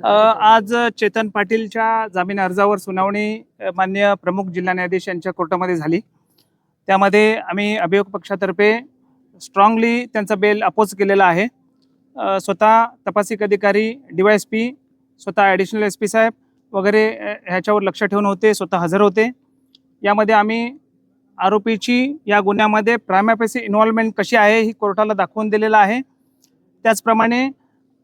आज चेतन पाटीलच्या जामीन अर्जावर सुनावणी मान्य प्रमुख जिल्हा न्यायाधीश यांच्या कोर्टामध्ये झाली. त्यामध्ये आम्ही अभियोग पक्षातर्फे स्ट्रॉंगली त्यांचा बेल अपोज केलेला आहे. स्वतः तपासिक अधिकारी डीवायएस पी स्वतः ॲडिशनल एस पी साहेब वगैरे ह्याच्यावर लक्ष ठेवून होते स्वतः हजर होते. यामध्ये आम्ही आरोपीची या गुन्ह्यामध्ये प्रायमॅपेसी इन्व्हॉल्वमेंट कशी आहे ही कोर्टाला दाखवून दिलेलं आहे. त्याचप्रमाणे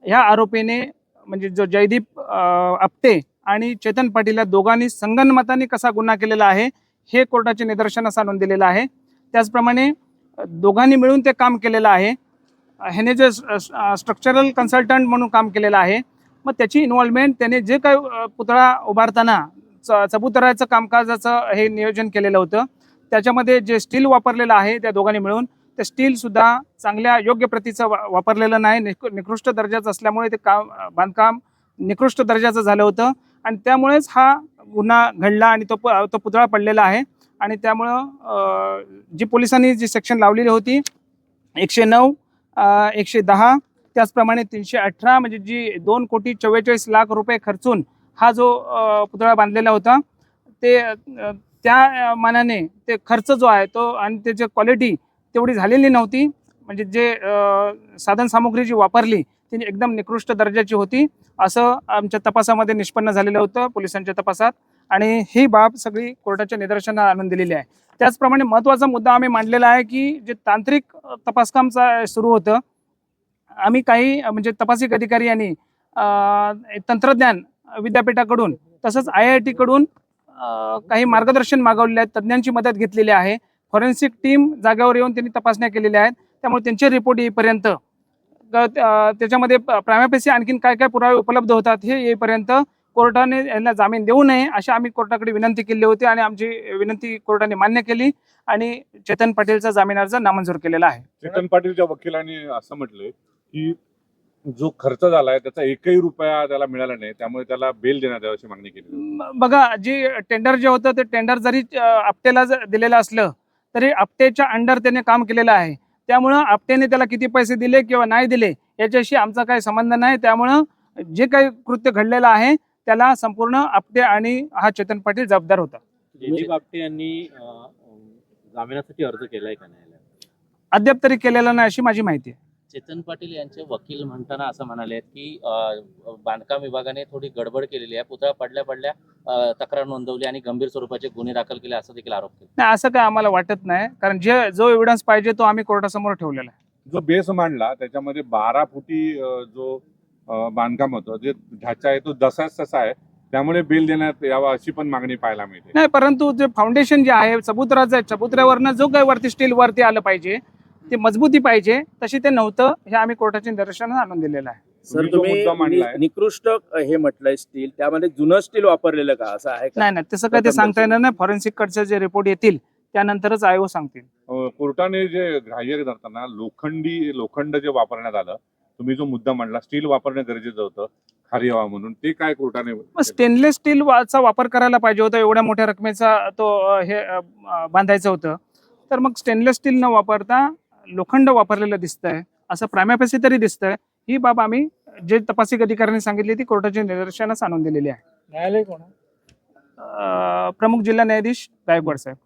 ह्या आरोपीने म्हणजे जो जयदीप आपटे आणि चेतन पाटील या दोघांनी संगनमताने कसा गुन्हा केलेला आहे हे कोर्टाचे निदर्शनास आणून दिलेलं आहे. त्याचप्रमाणे दोघांनी मिळून ते काम केलेलं आहे. ह्याने जे स्ट्रक्चरल कन्सल्टंट म्हणून काम केलेलं आहे मग त्याची इन्व्हॉल्वमेंट त्याने जे काही पुतळा उभारताना च चबुतराचं कामकाजाचं हे नियोजन केलेलं होतं. त्याच्यामध्ये जे स्टील वापरलेलं आहे त्या दोघांनी मिळून ते स्टीलसुद्धा चांगल्या योग्य प्रतीचं वा वापरलेलं नाही. निक- निकृष्ट दर्जाचं असल्यामुळे ते काम बांधकाम निकृष्ट दर्जाचं झालं होतं. आणि त्यामुळेच हा गुन्हा घडला आणि तो प तो पुतळा पडलेला आहे. आणि त्यामुळं जी पोलिसांनी जी सेक्शन लावलेली होती एकशे नऊ एकशे दहा त्याचप्रमाणे तीनशे अठरा म्हणजे जी दोन कोटी चव्वेचाळीस लाख रुपये खर्चून हा जो पुतळा बांधलेला होता ते त्या मानाने ते खर्च जो आहे तो आणि त्याची क्वालिटी तेवढी झालेली नव्हती. म्हणजे जे साधनसामुग्री जी वापरली ती एकदम निकृष्ट दर्जाची होती. असं आमच्या तपासामध्ये निष्पन्न झालेलं होतं पोलिसांच्या तपासात. आणि ही बाब सगळी कोर्टाच्या निदर्शनात आणून दिलेली आहे. त्याचप्रमाणे महत्त्वाचा मुद्दा आम्ही मांडलेला आहे की जे तांत्रिक तपासकाम सुरू होतं आम्ही काही म्हणजे तपासिक अधिकारी यांनी तंत्रज्ञान विद्यापीठाकडून तसंच आय आय टीकडून काही मार्गदर्शन मागवलेले आहेत तज्ज्ञांची मदत घेतलेली आहे. फॉरेन्सिक टीम जागेवर येऊन त्यांनी तपासण्या केलेल्या आहेत. त्यामुळे त्यांचे रिपोर्ट येईपर्यंत त्याच्यामध्ये प्रायमापेसी आणखीन काय काय पुरावे उपलब्ध होतात हे येईपर्यंत कोर्टाने यांना जामीन देऊ नये अशी आम्ही कोर्टाकडे विनंती केली होती आणि आमची विनंती कोर्टाने मान्य केली आणि चेतन पाटीलचा जामीन अर्ज नामंजूर केलेला आहे. चेतन पाटीलच्या वकिलांनी असं म्हटलंय की जो खर्च झालाय त्याचा एकही रुपया त्याला मिळाला नाही त्यामुळे त्याला बेल देण्यात यावी अशी मागणी केली. बघा जी टेंडर जे होतं ते टेंडर जरी आपटेला दिलेलं असलं तरी आपटेच्या अंडर त्याने काम केलेलं आहे. त्यामुळं आपटेने त्याला किती पैसे दिले किंवा नाही दिले याच्याशी आमचा काही संबंध नाही. त्यामुळं जे काही कृत्य घडलेलं आहे त्याला संपूर्ण आपटे आणि हा चेतन पाटील जबाबदार होता. आपटे यांनी जामिनासाठी अर्ज केलाय का नाही अद्याप तरी केलेलं नाही अशी माझी माहिती आहे. चेतन पाटील यांचे वकील म्हणताना असं म्हणाले आहेत की बांधकाम विभागाने थोडी गडबड केलेली आहे. पुतळा पडल्या पडल्या तक्रार नोंदवली आणि गंभीर स्वरूपाचे गुन्हे दाखल केले असं देखील आरोप केला. नाही असं काय आम्हाला वाटत नाही. कारण जे जो एव्हिडन्स पाहिजे तो आम्ही कोर्टासमोर ठेवलेला आहे. जो बेस मांडला त्याच्यामध्ये बारा फुटी जो बांधकाम होतं जे ढाचा आहे तो जसाच तसा आहे त्यामुळे बेल देण्यात यावा अशी पण मागणी पाहायला मिळते. नाही परंतु जे फाउंडेशन जे आहे चबुतराचं आहे चबुतऱ्यावरनं जो काही वरती स्टील वरती आलं पाहिजे ते मजबूती पाहिजे तशी ते नव्हतं हे आम्ही कोर्टाच्या निदर्शनात आणून दिलेलं आहे. सर तुम्ही नि- निकृष्ट हे म्हटलंय स्टील त्यामध्ये जुनं स्टील वापरलेलं का? असं आहे का? नाही नाही तसं काही ते सांगता येणार नाही. फॉरेन्सिक कडचे जे रिपोर्ट येतील त्यानंतरच आयोग सांगतील. अं, कोर्टाने जे ग्राह्य धरताना लोखंडी लोखंड जे वापरण्यात आलं तुम्ही जो मुद्दा मांडला स्टील वापरणं गरजेचं होतं खारी हवा म्हणून ते काय कोर्टाने मग स्टेनलेस स्टील चा वापर करायला पाहिजे होता एवढ्या मोठ्या रकमेचा तो अं, हे अं, बांधायचं होतं. तर मग स्टेनलेस स्टील न वापरता लोखंड वापरलेलं दिसतंय असं प्राम्यापेसी तरी दिसतंय. ही बाब आम्ही जे तपासिक अधिकाऱ्यांनी सांगितली ती कोर्टाच्या निदर्शनास आणून दिलेली आहे. न्यायालय कोण आहे? अं, प्रमुख जिल्हा न्यायाधीश गायकवाड साहेब.